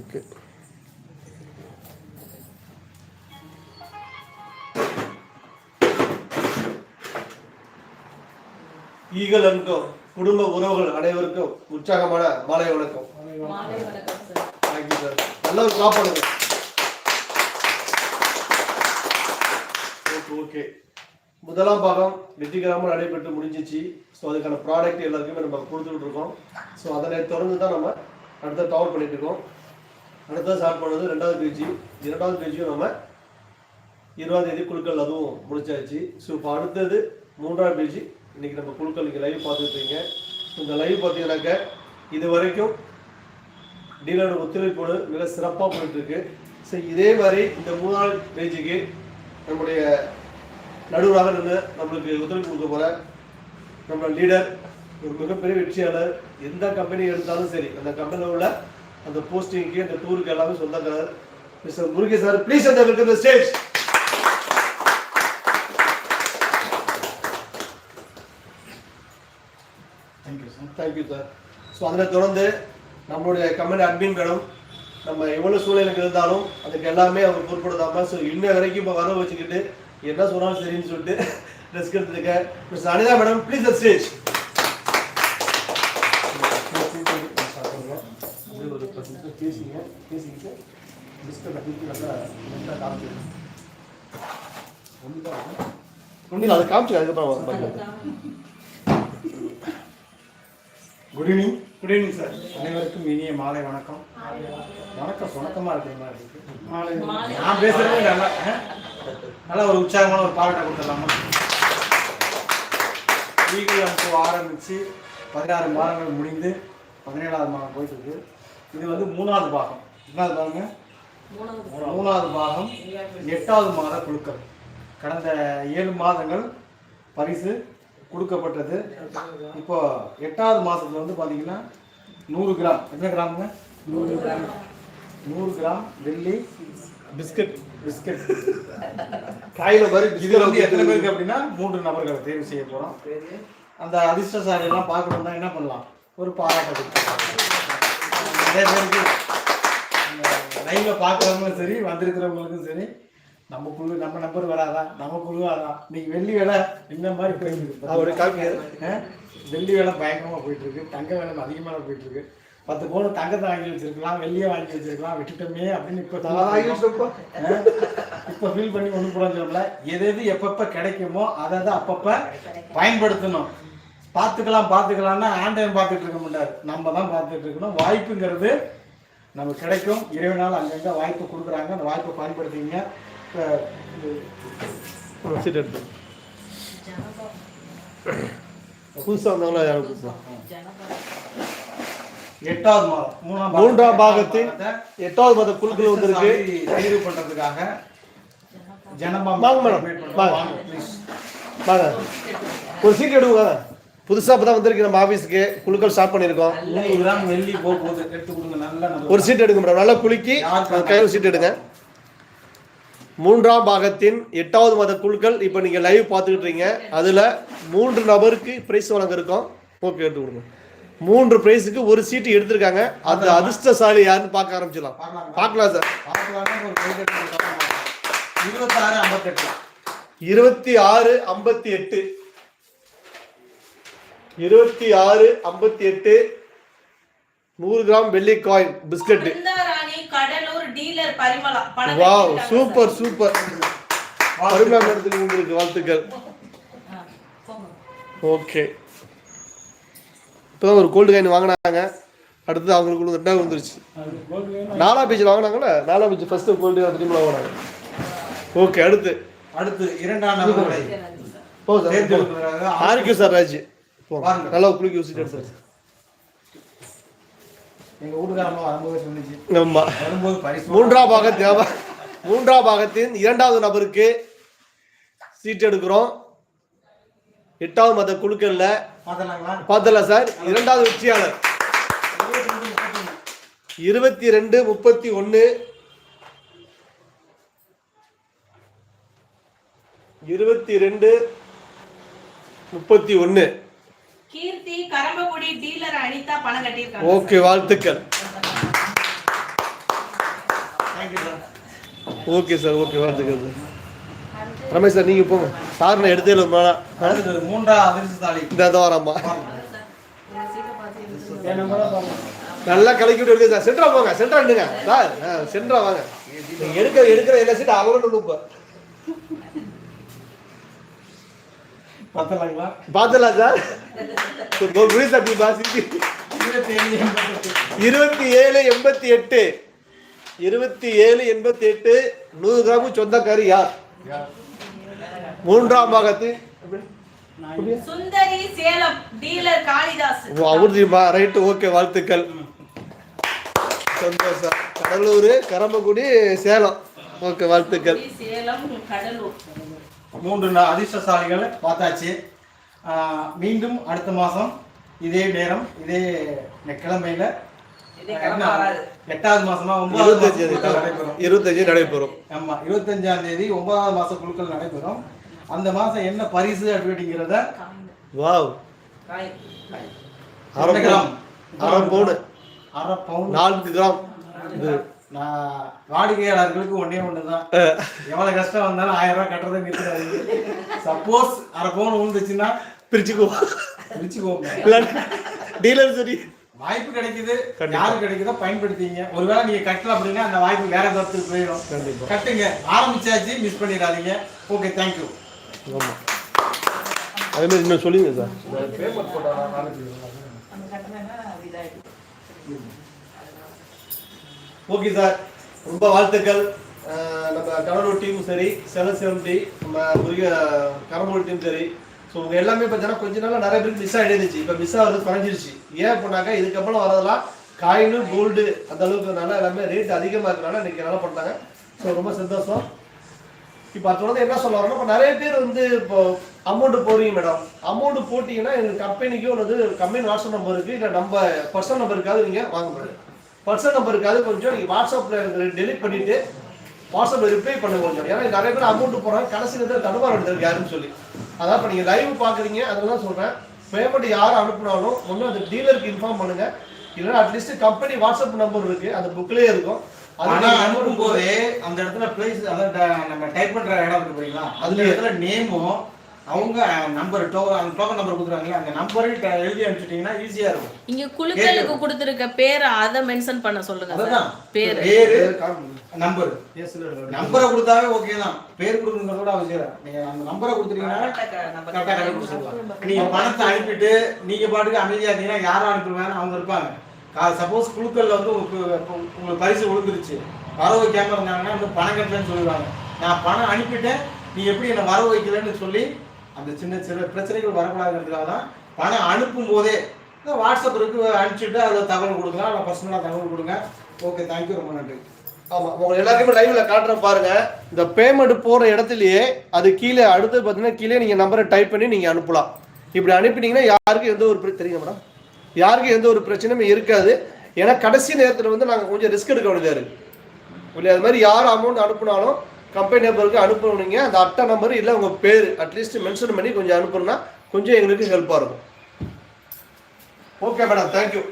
Okay eagle and Co குடும்ப உறவுகள் அனைவருக்கும் உற்சாகமான மாலை வணக்கம். மாலை வணக்கம் சார் தேங்க்யூ சார் நல்ல ஒரு காப்பாடுங்க ஓகே ஓகே முதலாம் பாகம் வெற்றிகரமாக நடைபெற்று முடிஞ்சிச்சு. ஸோ அதுக்கான ப்ராடக்ட் எல்லாருக்குமே நம்ம கொடுத்துட்டு இருக்கோம். ஸோ அதனை தொடர்ந்து தான் நம்ம அடுத்த டவர் பண்ணிட்டு இருக்கோம். அடுத்தது ஸ்டார்ட் பண்ணது ரெண்டாவது பேஜ் இரண்டாவது பேஜையும் நம்ம இருபதாம் தேதி குழுக்கள் அதுவும் முடிச்சாச்சு. ஸோ இப்போ அடுத்தது மூன்றாம் பேஜ் இன்னைக்கு நம்ம குழுக்கள் நீங்கள் லைவ் பார்த்துருப்பீங்க. இந்த லைவ் பார்த்தீங்கன்னாக்க இது வரைக்கும் டீலரோட ஒத்துழைப்போடு மிக சிறப்பாக போயிட்டுருக்கு. ஸோ இதே மாதிரி இந்த மூணாவது பேஜுக்கு நம்முடைய நடுவராக நின்று நம்மளுக்கு ஒத்துழைப்பு கொடுக்க போகிற நம்மளோட லீடர் ஒரு மிகப்பெரிய வெற்றியாளர் எந்த கம்பெனி எடுத்தாலும் சரி அந்த கம்பெனியில் உள்ள அந்த போஸ்டிங்க்கு அந்த டூருக்கு எல்லாமே சொந்தக்காரர் மிஸ்டர் முருகே சார் ப்ளீஸ் அந்த welcome stage thank you sir thank you sir so அதனை தொடர்ந்து நம்மளுடைய கம்பெனி அட்மின் மேடம் நம்ம எவ்வளோ சூழ்நிலைக்கு இருந்தாலும் அதுக்கு எல்லாமே அவர் பொருட்படுத்தாமல் ஸோ இன்ன வரைக்கும் இப்போ வர வச்சுக்கிட்டு என்ன சொன்னாலும் சரின்னு சொல்லிட்டு ரெஸ்க் எடுத்துக்க miss Anita madam please the stage ஒரு பத்து நிமிஷம் பேசிங்க பேசிக்கிட்டு பிஸ்கட் அப்படின்ட்டு நல்லா நல்லா காமிச்சிருங்க ஒன்றும் அதை காமிச்சு அதுக்கப்புறம் good evening good evening sir அனைவருக்கும் இனிய மாலை வணக்கம். வணக்கம். சுணக்கமாக இருக்கிற மாதிரி இருக்கு. மாலை. நான் பேசுறது நல்லா ஆ? நல்ல ஒரு உற்சாகமான ஒரு பாராட்டை கொடுத்துடலாமா? லீகல் அமைப்பு ஆரம்பித்து பதினாறு மாதங்கள் முடிந்து பதினேழாவது மாதம் போயிட்டு இருக்கு. இது வந்து மூணாவது பாகம். என்னாவது பாருங்க மூணாவது. மூணாவது. பாகம். எட்டாவது மாத குழுக்கள். கடந்த ஏழு மாதங்கள் பரிசு கொடுக்கப்பட்டது. இப்போ எட்டாவது மாதத்துல வந்து பார்த்தீங்கன்னா நூறு கிராம். எத்தனை கிராமுங்க? நூறு கிராம். நூறு கிராம் வெள்ளி பிஸ்கட். பிஸ்கட். காயில மாதிரி இது வந்து எத்தனை பேருக்கு அப்படின்னா மூன்று நபர்களை தேர்வு செய்ய போகிறோம் அந்த அதிர்ஷ்டசாலி எல்லாம் பார்க்கணும்னா என்ன பண்ணலாம்? ஒரு பாராட்ட கொடுக்கலாம். நிறைய பேருக்கு லைவ்ல பார்க்குறவங்களும் சரி வந்திருக்கிறவங்களுக்கும் சரி நம்ம குழு நம்ம நம்பர் வராதா? நம்ம குழு வராதா? இன்னைக்கு வெள்ளி வேலை இந்த மாதிரி காமிங்க. ஆ? வெள்ளி வேலை பயங்கரமாக போயிட்டு இருக்கு. தங்க வேலை அதிகமாக போயிட்டு இருக்கு. பத்து பவுன் தங்கத்தை வாங்கி வச்சிருக்கலாம் வெள்ளியை வாங்கி வச்சிருக்கலாம் விட்டுட்டோமே அப்படின்னு இப்போ இப்போ ஃபீல் பண்ணி ஒன்றும் புரிஞ்சிடும்ல எது எது எப்பப்போ கிடைக்குமோ அதை தான் அப்பப்போ பயன்படுத்தணும். பார்த்துக்கலாம் பார்த்துக்கலாம்னா ஆண்டையும் பார்த்துட்டு இருக்க முடியாது நம்ம தான் பார்த்துட்டு இருக்கணும் வாய்ப்புங்கிறது நமக்கு கிடைக்கும். இறைவனால் அங்கங்கே வாய்ப்பு கொடுக்குறாங்க. அந்த வாய்ப்பை பயன்படுத்திங்க. இப்போ சீட் எடுத்து. புதுசா வந்தவங்களா யாரும் புதுசா? எட்டாவது மாதம் மூணாம். மூன்றாம் பாகத்தின் எட்டாவது மாத குழுக்கள் வந்திருக்கு. தேர்வு பண்றதுக்காக ஜனமா வாங்க மேடம், வாங்க. வாங்க ஒரு சீட் எடுங்க புதுசா இப்பதான் வந்திருக்கு. நம்ம ஆபீஸ்க்கு குழுக்கள் ஸ்டார்ட் பண்ணியிருக்கோம். ஒரு சீட் எடுங்க மேடம் நல்லா குலுக்கி கையில் சீட் எடுங்க. மூன்றாம் பாகத்தின் எட்டாவது மாத குழுக்கள் இப்போ நீங்க லைவ் பார்த்துக்கிட்டு இருக்கீங்க அதுல மூன்று நபருக்கு பிரைஸ் வழங்க இருக்கோம் ஓகே எடுத்து கொடுங்க. மூன்று பிரைஸுக்கு ஒரு சீட்டு எடுத்திருக்காங்க. அந்த அதிர்ஷ்டசாலி யாருன்னு பார்க்க ஆரம்பிச்சிடலாம். பார்க்கலாம்? சார். இருபத்தி ஆறு ஐம்பத்தி எட்டு. இருபத்தி ஆறு ஐம்பத்தி எட்டு நூறு கிராம் வெள்ளி coin biscuit Brindharani Cuddalore dealer Parimala. பணம் வாவ் சூப்பர் சூப்பர் அருமையான இடத்துக்கு உங்களுக்கு வாழ்த்துக்கள். ஓகே இப்போதான் ஒரு கோல்டு காயின் வாங்கினாங்க. அடுத்தது அவங்களுக்கு ரெண்டாவது வந்துருச்சு. நாலா பீச்சில் வாங்கினாங்கல்ல? நாலா பீச் ஃபர்ஸ்ட் கோல்டு காயின் டீமில் வாங்கினாங்க. ஓகே அடுத்து. அடுத்து இரண்டாம் ஆரோக்கியம் சார் ராஜ். போ. வாங்க. நல்லா குளிக்க வச்சுட்டு சார் வீட்டுக்காரமா வரும்போது சொன்னிச்சு. ஆமா. வரும்போது பரிசு மூன்றாம் பாகத்தின் மூன்றாம் பாகத்தின் இரண்டாவது நபருக்கு சீட் எடுக்கிறோம். எட்டாவது மத குழுக்கள்ல பார்த்தல சார். இரண்டாவது வெற்றியாளர். இருபத்தி ரெண்டு முப்பத்தி ஒன்று இருபத்தி ரெண்டு முப்பத்தி ஒன்று கீர்த்தி கரம்பக்குடி டீலர் அனிதா பணம் கட்டியிருக்காங்க ஓகே வாழ்த்துக்கள். ஓகே சார் ஓகே வாழ்த்துக்கள் சார் ரமேஷ் சார் நீங்கள் போங்க. சார் நான் எடுத்தே இல்லை மூன்றாவது பாருங்க நல்லா கலக்கி விட்டு இருக்கு சார் சென்ட்ரா போங்க சென்ட்ரா நின்னுங்க சார் ஆ, சென்ட்ரா வாங்க. நீங்க எடுக்கிற எல்லா சீட் அவரோட இப்போ பத்தலாங்களா பார்த்துலாம் சார். புரியுது பாசி இருபத்தி ஏழு எண்பத்தெட்டு இருபத்தி ஏழு எண்பத்தி எட்டு. இருபத்தி ஏழு எண்பத்தி எட்டு நூறு கிராம் சொந்தக்காரி யார்? மூன்றாம் பாகத்து. சுந்தரி சேலம் டீலர் காளிதாஸ். அவருமா ரைட்டு ஓகே வாழ்த்துக்கள். சந்தோஷம் கடலூர் கரம்பக்குடி சேலம். ஓகே வாழ்த்துக்கள். சுந்தரி, சேலம் கடலூர். மூன்று அதிர்ஷ்டசாலிகளை பார்த்தாச்சு. மீண்டும் அடுத்த மாதம் இதே நேரம் இதே கிழமையில. எட்டாவது மாசமா ஒன்பதாவது நடைபெறும். இருபத்தஞ்சு நடைபெறும். ஆமா இருபத்தஞ்சாம் தேதி ஒன்பதாவது மாசம் குழுக்கள் நடைபெறும். அந்த மாசம் என்ன பரிசு அப்படிங்கிறத வாவ். அரை கிராம்? அரை பவுன். அரை பவுன். நான்கு கிராம். இது நான் வாடிக்கையாளர்களுக்கு ஒண்ணே ஒண்ணுதான். எவ்வளவு கஷ்டம் வந்தாலும் ஆயிரம் ரூபாய் கட்டுறதை நிறுத்தாதீங்க சப்போஸ் அரை பவுன் விழுந்துச்சுன்னா பிரிச்சுக்கோ பிரிச்சுக்கோங்க டீலர் சரி. வாய்ப்பு கிடைக்குது. யாரு கிடைக்குதோ பயன்படுத்திங்க. ஒருவேளை நீங்க கட்டல அப்படின்னா அந்த வாய்ப்பு வேற தரத்துக்கு போயிடும். கண்டிப்பா. கட்டுங்க. ஆரம்பிச்சாச்சு மிஸ் பண்ணிடாதீங்க. ஓகே தேங்க்யூ அதே மாதிரி இன்னும் சொல்லுங்க சார். அது இதாயிடும். Okay sir. ரொம்ப வாழ்த்துக்கள். நம்ம கடலூர் டீமும் சரி செல டீம் நம்ம முருக கரம்பூர் டீம் சரி. ஸோ உங்கள் எல்லாமே பார்த்தீங்கன்னா கொஞ்ச நாள் நிறைய பேருக்கு மிஸ் ஆகிடுச்சு இப்போ மிஸ் ஆகிறது குறைஞ்சிருச்சு. ஏன் அப்படின்னாக்கா இதுக்கப்புறம் வரதெல்லாம் காயினு கோல்டு அந்த அளவுக்கு நல்லா எல்லாமே ரேட் அதிகமாக இருக்கிறனால இன்னைக்கு நல்லா பண்ணாங்க ஸோ ரொம்ப சந்தோஷம். இப்போ அது தொடர்ந்து என்ன சொல்ல வரணும் இப்போ நிறைய பேர் வந்து இப்போ அமௌண்ட் போடுறீங்க மேடம் அமௌண்ட் போட்டிங்கன்னா எங்கள் கம்பெனிக்கோ அல்லது கம்பெனி வாட்ஸ்அப் நம்பருக்கு இல்லை நம்ம பர்சனல் நம்பருக்காவது நீங்கள் வாங்க மேடம் பர்சனல் நம்பருக்காவது கொஞ்சம் நீங்கள் வாட்ஸ்அப்பில் டெலிட் பண்ணிவிட்டு வாட்ஸ்அப்பில் ரிப்ளை பண்ணுங்க கொஞ்சம். ஏன்னா நிறைய பேர் அமௌண்ட் போடுறாங்க. கடைசி நேரத்தில் தடுமாறு எடுத்திருக்கு யாருன்னு சொல்லி. அதான் இப்போ நீங்கள் லைவ் பார்க்குறீங்க அதில் தான் சொல்கிறேன் பேமெண்ட் யார் அனுப்புனாலும் ஒன்றும் அந்த டீலருக்கு இன்ஃபார்ம் பண்ணுங்கள் இல்லைன்னா அட்லீஸ்ட் கம்பெனி வாட்ஸ்அப் நம்பர் இருக்குது அந்த புக்லேயே இருக்கும். ஆனா அனுப்பும் போதே அந்த இடத்துல பிளேஸ் அதாவது நம்ம டைப் பண்ற இடம் இருக்கு பாத்தீங்களா? அந்த. இடத்துல நேமும் அவங்க நம்பர் டோக்கன் அந்த டோக்கன் நம்பர் கொடுக்குறாங்களே அந்த நம்பரையும் எழுதி அனுப்பிச்சிட்டீங்கன்னா ஈஸியா இருக்கும். இங்க குழுக்களுக்கு கொடுத்திருக்க பேரை அதை மென்ஷன் பண்ண சொல்லுங்க சார். அதுதான் பேரு. பேரு. நம்பர். நம்பரை கொடுத்தாவே ஓகே தான். பேர் கொடுக்கணுங்கிறதோட அவசியம் இல்லை. நீங்க அந்த நம்பரை கொடுத்துட்டீங்கன்னா கரெக்டாக கண்டுபிடிச்சிடலாம் நீங்க பணத்தை அனுப்பிட்டு நீங்க பாட்டுக்கு அமைதியா இருந்தீங்கன்னா யாரும் அனுப்புவேன்னு அவங்க இருப்பாங்க. சப்போஸ் குழுக்கள்ல வந்து உங்களுக்கு உங்களுக்கு பரிசு விழுந்துருச்சு. வர வைக்காம இருந்தாங்கன்னா வந்து பணம் கட்டலன்னு சொல்லுவாங்க நான் பணம் அனுப்பிட்டேன். நீ எப்படி என்னை வர வைக்கலன்னு சொல்லி அந்த சின்ன சின்ன பிரச்சனைகள் வரக்கூடாதுங்கிறதுக்காக தான் பணம் அனுப்பும் போதே வாட்ஸ்அப் இருக்கு அனுப்பிச்சுட்டு அதில் தகவல் கொடுக்கலாம். இல்லை பர்சனலாக தகவல் கொடுங்க. ஓகே தேங்க்யூ ரொம்ப நன்றி. ஆமாம் உங்களை எல்லாத்தையுமே லைவ்ல காட்டுறேன் பாருங்க. இந்த பேமெண்ட் போடுற இடத்துலயே அது கீழே அடுத்து பார்த்தீங்கன்னா கீழே நீங்கள் நம்பரை டைப் பண்ணி நீங்கள் அனுப்பலாம். இப்படி அனுப்பிட்டீங்கன்னா யாருக்கும் எந்த ஒரு பிர- தெரியுங்க மேடம் யாருக்கும் எந்த ஒரு பிரச்சனையும் இருக்காது. ஏன்னா கடைசி நேரத்தில் வந்து நாங்கள் கொஞ்சம் ரிஸ்க் எடுக்க வேண்டியதாக இருக்குது இல்லை அது மாதிரி யார் அமௌண்ட் அனுப்புனாலும் கம்பெனி நம்பருக்கு அனுப்புனீங்க அந்த அட்டை நம்பர் இல்லை உங்கள் பேர் அட்லீஸ்ட் மென்ஷன் பண்ணி கொஞ்சம் அனுப்புனா கொஞ்சம் எங்களுக்கு ஹெல்ப்பாக இருக்கும். Okay madam thank you